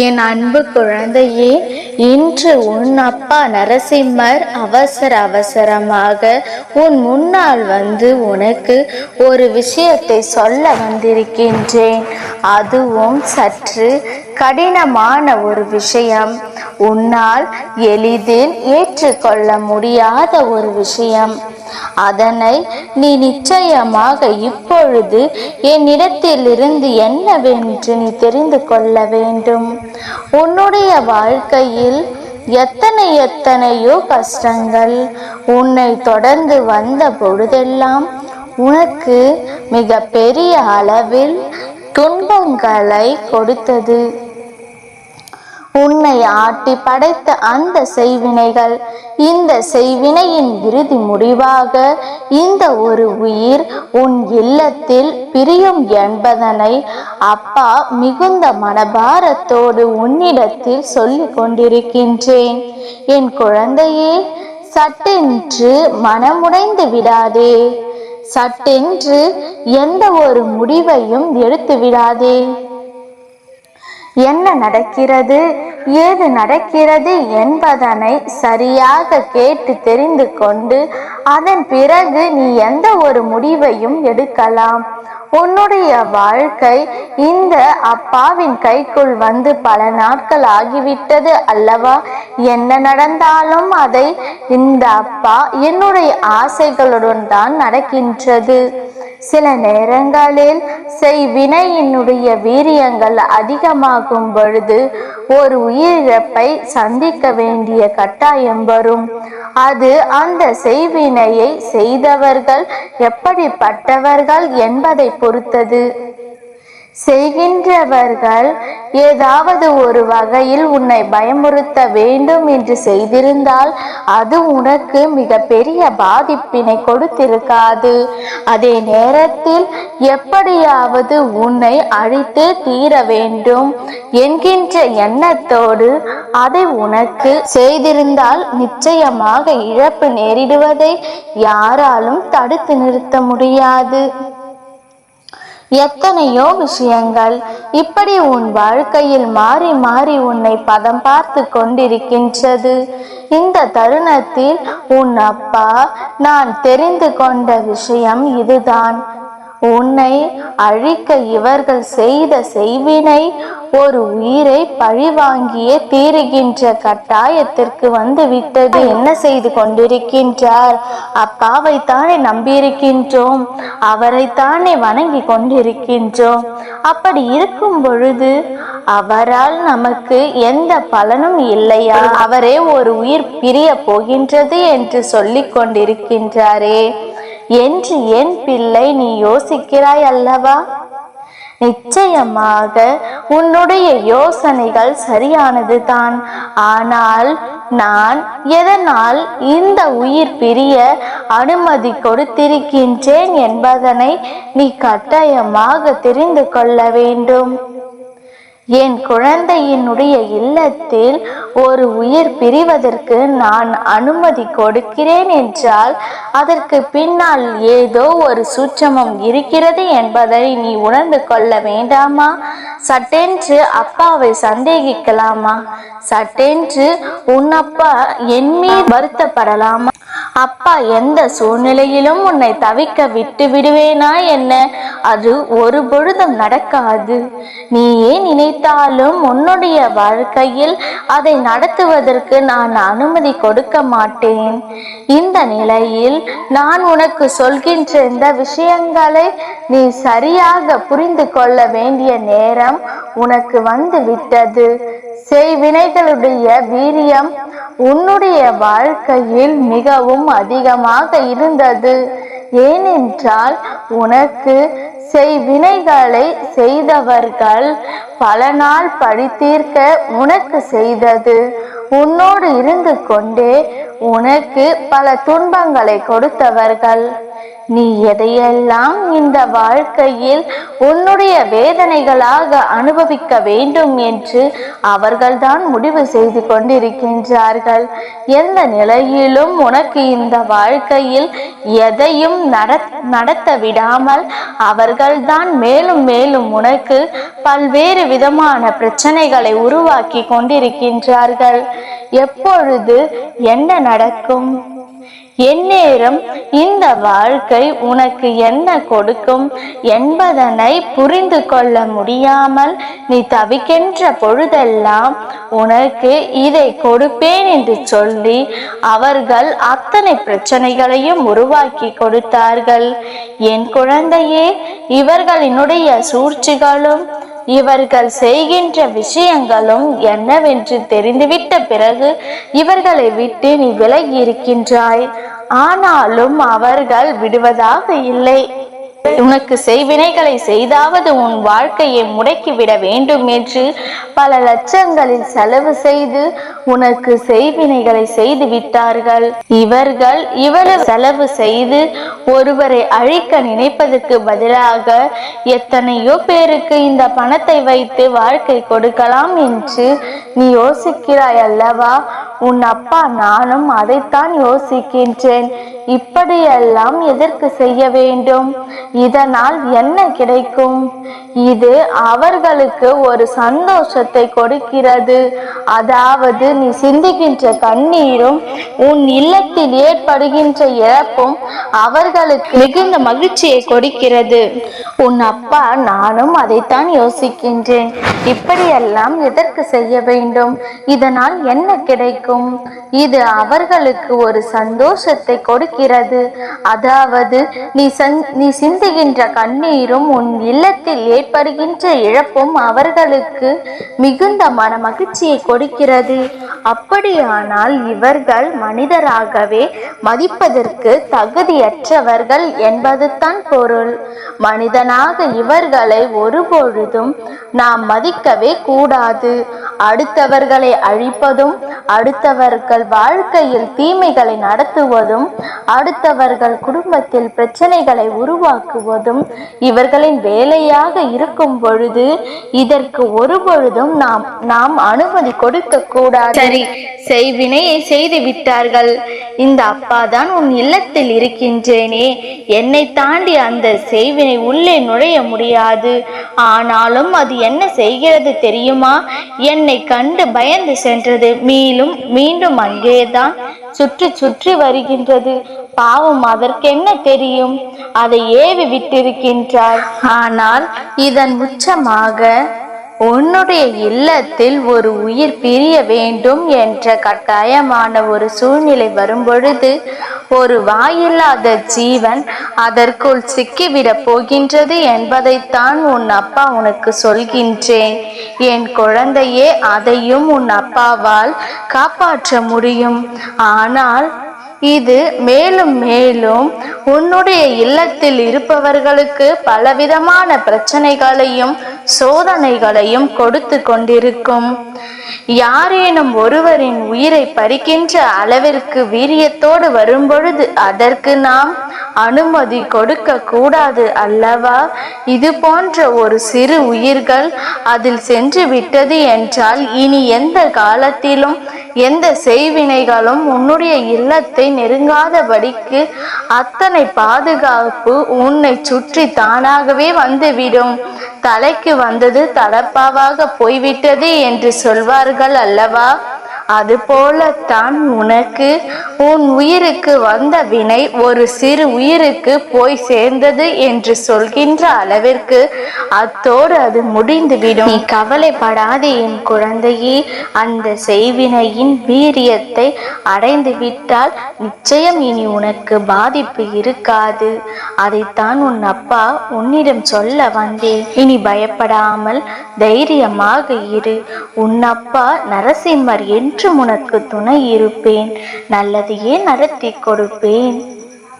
என் அன்பு குழந்தையே இன்று உன் அப்பா நரசிம்மர் அவசர அவசரமாக உன் முன்னால் வந்து உனக்கு ஒரு விஷயத்தை சொல்ல வந்திருக்கின்றேன். அதுவும் சற்று கடினமான ஒரு விஷயம். உன்னால் எளிதில் ஏற்றுக்கொள்ள முடியாத ஒரு விஷயம். அதனை நீ நிச்சயமாக இப்பொழுது என்னிடத்திலிருந்து என்னவென்று நீ தெரிந்து கொள்ள வேண்டும். உன்னுடைய வாழ்க்கையில் எத்தனை எத்தனையோ கஷ்டங்கள் உன்னை தொடர்ந்து வந்த பொழுதெல்லாம் உனக்கு மிக பெரிய அளவில் துன்பங்களை கொடுத்தது. உன்னை ஆட்டி படைத்த அந்த செய்வினைகள் இந்த செய்வினையின் இறுதி முடிவாக இந்த ஒரு உயிர் உன் இல்லத்தில் பிரியும் என்பதனை அப்பா மிகுந்த மனபாரத்தோடு உன்னிடத்தில் சொல்லிக் கொண்டிருக்கின்றேன். என் குழந்தையே சட்டென்று மனமுடைந்து விடாதே. சட்டென்று எந்த ஒரு முடிவையும் எடுத்து விடாதே என்ன நடக்கிறது? ஏது நடக்கிறது என்பதனை சரியாக கேட்டு தெரிந்து கொண்டு அதன் பிறகு நீ எந்த ஒரு முடிவையும் எடுக்கலாம். உன்னுடைய வாழ்க்கை இந்த அப்பாவின் கைக்குள் வந்து பல நாட்கள் ஆகிவிட்டது அல்லவா? என்ன நடந்தாலும் அதை இந்த அப்பா என்னுடைய ஆசைகளுடன் தான் நடக்கின்றது. சில நேரங்களில் செய்வினையினுடைய வீரியங்கள் அதிகமாகும் பொழுது ஒரு உயிரிழப்பை சந்திக்க வேண்டிய கட்டாயம் வரும். அது அந்த செய்வினையை செய்தவர்கள் எப்படிப்பட்டவர்கள் என்பதை பொறுத்தது. செய்கின்றவர்கள் ஏதாவது ஒரு வகையில் உன்னை பயமுறுத்த வேண்டும் என்று செய்திருந்தால் அது உனக்கு மிகப்பெரிய பாதிப்பினை கொடுத்திருக்காது. அதே நேரத்தில் எப்படியாவது உன்னை அழித்து தீர வேண்டும் என்கின்ற எண்ணத்தோடு அதை உனக்கு செய்திருந்தால் நிச்சயமாக இழப்பு நேரிடுவதை யாராலும் தடுத்து நிறுத்த முடியாது. எத்தனையோ விஷயங்கள் இப்படி உன் வாழ்க்கையில் மாறி மாறி உன்னை பதம் பார்த்து கொண்டிருக்கின்றது. இந்த தருணத்தில் உன் அப்பா நான் தெரிந்து கொண்ட விஷயம் இதுதான். உன்னை அழிக்க இவர்கள் செய்த செய்வினை ஒரு உயிரை பழிவாங்கியே தீருகின்ற கட்டாயத்திற்கு வந்து விட்டது என்ன செய்து கொண்டிருக்கின்றார்? அப்பாவை தானே நம்பியிருக்கின்றோம். அவரைத்தானே வணங்கி கொண்டிருக்கின்றோம். அப்படி இருக்கும் பொழுது அவரால் நமக்கு எந்த பலனும் இல்லையா? அவரே ஒரு உயிர் பிரிய போகின்றது என்று சொல்லிக் கொண்டிருக்கின்றாரே. என்று என் பிள்ளை நீ யோசிக்கிறாய் அல்லவா? நிச்சயமாக உன்னுடைய யோசனைகள் சரியானது தான் ஆனால் நான் எதனால் இந்த உயிர் பிரிய அனுமதி கொடுத்திருக்கின்றேன் என்பதனை நீ கட்டாயமாக தெரிந்து கொள்ள வேண்டும். என் குழந்தையினுடைய இல்லத்தில் ஒரு உயிர் பிரிவதற்கு நான் அனுமதி கொடுக்கிறேன் என்றால் அதற்கு பின்னால் ஏதோ ஒரு சூட்சமம் இருக்கிறது என்பதை நீ உணர்ந்து கொள்ள வேண்டாமா? சட்டென்று அப்பாவை சந்தேகிக்கலாமா? சட்டென்று உன் அப்பா என் மீது வருத்தப்படலாமா? அப்பா எந்த சூழ்நிலையிலும் உன்னை தவிக்க விட்டு விடுவேனா என்ன? அது ஒரு பொழுதும் நடக்காது. நீயே நினைத்தாலும் உன்னுடைய வாழ்க்கையில் அதை நடத்துவதற்கு நான் அனுமதி கொடுக்க மாட்டேன். இந்த நிலையில் நான் உனக்கு சொல்கின்ற இந்த விஷயங்களை நீ சரியாக புரிந்து கொள்ள வேண்டிய நேரம் உனக்கு வந்து விட்டது செய்வினைகளுடைய வீரியம் உன்னுடைய வாழ்க்கையில் மிகவும் அதிகமாக இருந்தது. ஏனென்றால் உனக்கு செய்வினைகளை செய்தவர்கள் பல நாள் படித்தீர்க்க உனக்கு செய்தது. உன்னோடு இருந்து கொண்டே உனக்கு பல துன்பங்களை கொடுத்தவர்கள். நீ எதையெல்லாம் இந்த வாழ்க்கையில் உன்னுடைய வேதனைகளாக அனுபவிக்க வேண்டும் என்று அவர்கள்தான் முடிவு செய்து கொண்டிருக்கின்றார்கள். எந்த நிலையிலும் உனக்கு இந்த வாழ்க்கையில் எதையும் நட- நடத்த விடாமல் அவர்கள்தான் மேலும் மேலும் உனக்கு பல்வேறு விதமான பிரச்சனைகளை உருவாக்கி கொண்டிருக்கின்றார்கள். எப்பொழுது என்ன நடக்கும்? எந்நேரம் இந்த வாழ்க்கை உனக்கு என்ன கொடுக்கும் என்பதனை புரிந்து கொள்ள முடியாமல் நீ தவிக்கின்ற பொழுதெல்லாம் உனக்கு இதை கொடுப்பேன் என்று சொல்லி அவர்கள் அத்தனை பிரச்சனைகளையும் உருவாக்கி கொடுத்தார்கள். என் குழந்தையே இவர்களினுடைய சூழ்ச்சிகளும் இவர்கள் செய்கின்ற விஷயங்களும் என்னவென்று தெரிந்துவிட்ட பிறகு இவர்களை விட்டு நீ விலகி இருக்கின்றாய். ஆனாலும் அவர்கள் விடுவதாக இல்லை. உனக்கு செய்வினைகளை செய்தாவது உன் வாழ்க்கையை முடக்கிவிட வேண்டும் என்று பல லட்சங்களில் செலவு செய்து உனக்கு செய்வினைகளை செய்து விட்டார்கள். இவர்கள் இவ்வளவு செலவு செய்து ஒருவரை அழிக்க நினைப்பதற்கு பதிலாக எத்தனையோ பேருக்கு இந்த பணத்தை வைத்து வாழ்க்கை கொடுக்கலாம் என்று நீ யோசிக்கிறாய் அல்லவா? உன் அப்பா நானும் அதைத்தான் யோசிக்கின்றேன். இப்படியெல்லாம் எதற்கு செய்ய வேண்டும்? இதனால் என்ன கிடைக்கும்? இது அவர்களுக்கு ஒரு சந்தோஷத்தை கொடுக்கிறது. அதாவது நீ சிந்துகின்ற கண்ணீரும் உன் இல்லத்தில் ஏற்படுகின்ற இழப்பும் அவர்களுக்கு மிகுந்த மகிழ்ச்சியை கொடுக்கிறது. உன் அப்பா நானும் அதைத்தான் யோசிக்கின்றேன். இப்படியெல்லாம் எதற்கு செய்ய வேண்டும்? இதனால் என்ன கிடைக்கும்? இது அவர்களுக்கு ஒரு சந்தோஷத்தை கொடுக்கிறது. அதாவது நீ சந்- நீ சிந்துகின்ற கண்ணீரும் உன் இல்லத்தில் ஏற்படுகின்ற இழப்பும் அவர்களுக்கு மிகுந்த மன மகிழ்ச்சியை கொடுக்கிறது. அப்படியானால் இவர்கள் மனிதராகவே மதிப்பதற்கு தகுதியற்றவர்கள் என்பதுதான் பொருள். மனிதனாக இவர்களை ஒருபொழுதும் நாம் மதிக்கவே கூடாது. அடுத்தவர்களை அழிப்பதும் அடுத்தவர்கள் வாழ்க்கையில் தீமைகளை நடத்துவதும் அடுத்தவர்கள் குடும்பத்தில் பிரச்சனைகளை உருவாக்குவதும் இவர்களின் வேலையாக இருக்கும் பொழுது இதற்கு ஒரு பொழுதும் நாம் நாம் அனுமதி கொடுக்க கூடாது. சரி செய்வினையை செய்து விட்டார்கள். இந்த அப்பா தான் உன் இல்லத்தில் இருக்கின்றேனே. என்னை தாண்டி அந்த செய்வினை உள்ளே நுழைய முடியாது. ஆனாலும் அது என்ன செய்கிறது தெரியுமா? என் என்னை கண்டு பயந்து சென்றது. மீண்டும் மீண்டும் அங்கேதான் சுற்றி சுற்றி வருகின்றது. பாவம் அதற்கென்ன தெரியும்? அதை ஏவி விட்டிருக்கின்றார் ஆனால் இதன் உச்சமாக உன்னுடைய இல்லத்தில் ஒரு உயிர் பிரிய வேண்டும் என்ற கட்டாயமான ஒரு சூழ்நிலை வரும்பொழுது ஒரு வாயில்லாத ஜீவன் அதற்குள் சிக்கிவிடப் போகின்றது என்பதைத்தான் உன் அப்பா உனக்கு சொல்கின்றேன். என் குழந்தையே அதையும் உன் அப்பாவால் காப்பாற்ற முடியும். ஆனால் இது மேலும் மேலும் உன்னுடைய இல்லத்தில் இருப்பவர்களுக்கு பலவிதமான பிரச்சனைகளையும் சோதனைகளையும் கொடுத்து கொண்டிருக்கும். யாரேனும் ஒருவரின் உயிரை பறிக்கின்ற அளவிற்கு வீரியத்தோடு வரும்பொழுது அதற்கு நாம் அனுமதி கொடுக்க கூடாது அல்லவா? இது போன்ற ஒரு சிறு உயிர்கள் அதில் சென்று விட்டது என்றால் இனி எந்த காலத்திலும் எந்த செய்வினைகளும் உன்னுடைய இல்லத்தை நெருங்காதபடிக்கு அத்தனை பாதுகாப்பு உன்னை சுற்றி தானாகவே வந்துவிடும். தலைக்கு வந்தது தலப்பாவாக போய்விட்டது என்று சொல்வார்கள் அல்லவா? அதுபோலத்தான் உனக்கு உன் உயிருக்கு வந்த வினை ஒரு சிறு உயிருக்கு போய் சேர்ந்தது என்று சொல்கின்ற அளவிற்கு அத்தோடு அது முடிந்துவிடும். நீ கவலைப்படாதே என் குழந்தையே அந்த செய்வினையின் வீரியத்தை அடைந்து விட்டால் நிச்சயம் இனி உனக்கு பாதிப்பு இருக்காது. அதைத்தான் உன் அப்பா உன்னிடம் சொல்ல வந்தேன். இனி பயப்படாமல் தைரியமாக இரு. உன் அப்பா நரசிம்மர் என்றும் உனக்கு துணை இருப்பேன். நல்லதையே நடத்தி கொடுப்பேன்.